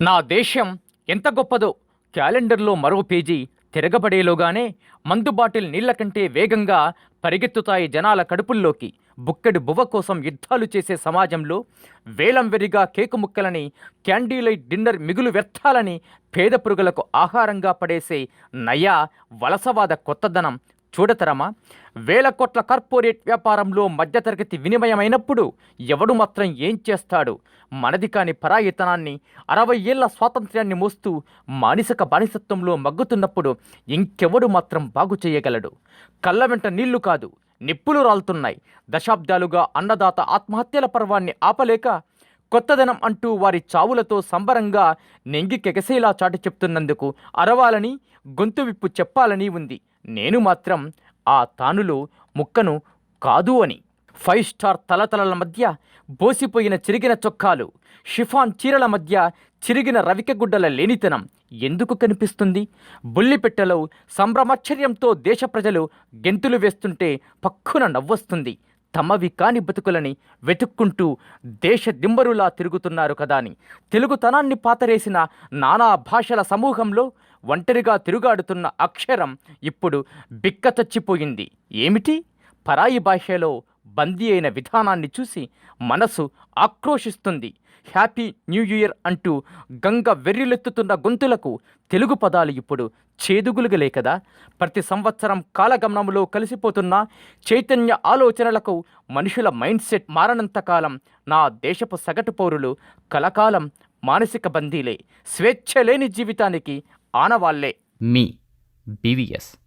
నా దేశం ఎంత గొప్పదో. క్యాలెండర్లో మరో పేజీ తిరగబడేలోగానే మందు బాటిల్ నీళ్ళ కంటే వేగంగా పరిగెత్తుతాయి జనాల కడుపుల్లోకి. బుక్కెడు బువ్వ కోసం యుద్ధాలు చేసే సమాజంలో వేలం వెరిగా కేకు ముక్కలని క్యాండీలైట్ డిన్నర్ మిగులు వ్యర్థాలని పేద పురుగులకు ఆహారంగా పడేసే నయా వలసవాద కొత్తదనం చూడతరమా? వేల కోట్ల కార్పొరేట్ వ్యాపారంలో మధ్యతరగతి వినిమయమైనప్పుడు ఎవడు మాత్రం ఏం చేస్తాడు? మనది కాని పరాయితనాన్ని అరవై ఏళ్ళ స్వాతంత్ర్యాన్ని మోస్తూ మానసిక బానిసత్వంలో మగ్గుతున్నప్పుడు ఇంకెవడు మాత్రం బాగు చేయగలడు? కళ్ళ వెంట నీళ్ళు కాదు నిప్పులు రాలుతున్నాయి. దశాబ్దాలుగా అన్నదాత ఆత్మహత్యల పర్వాన్ని ఆపలేక కొత్తదనం అంటూ వారి చావులతో సంబరంగా నెంగికెగసేలా చాటి చెప్తున్నందుకు అరవాలని గొంతు విప్పు చెప్పాలని ఉంది. నేను మాత్రం ఆ తానులు ముక్కను కాదు అని. ఫైవ్ స్టార్ తలతలల మధ్య బోసిపోయిన చిరిగిన చొక్కాలు షిఫాన్ చీరల మధ్య చిరిగిన రవికెగుడ్డల లేనితనం ఎందుకు కనిపిస్తుంది? బుల్లిపెట్టెలో సంభ్రమాశ్చర్యంతో దేశ ప్రజలు గెంతులు వేస్తుంటే పక్కున నవ్వొస్తుంది. తమవి కాని బతుకులని వెతుక్కుంటూ దేశ దింబరులా తిరుగుతున్నారు కదా అని తెలుగుతనాన్ని పాతరేసిన నానా భాషల సమూహంలో ఒంటరిగా తిరుగాడుతున్న అక్షరం ఇప్పుడు బిక్క చచ్చిపోయింది ఏమిటి? పరాయి భాషలో బందీ అయిన విధానాన్ని చూసి మనసు ఆక్రోషిస్తుంది హ్యాపీ న్యూ ఇయర్ అంటూ గంగ వెర్రిలెత్తుతున్న గొంతులకు తెలుగు పదాలు ఇప్పుడు చేదుగులుగలే కదా. ప్రతి సంవత్సరం కాలగమనంలో కలిసిపోతున్న చైతన్య ఆలోచనలకు మనుషుల మైండ్ సెట్ మారనంతకాలం నా దేశపు సగటు పౌరులు కలకాలం మానసిక బందీలే. స్వేచ్ఛ లేని జీవితానికి ఆనవాళ్ళే. మీ బీవీఎస్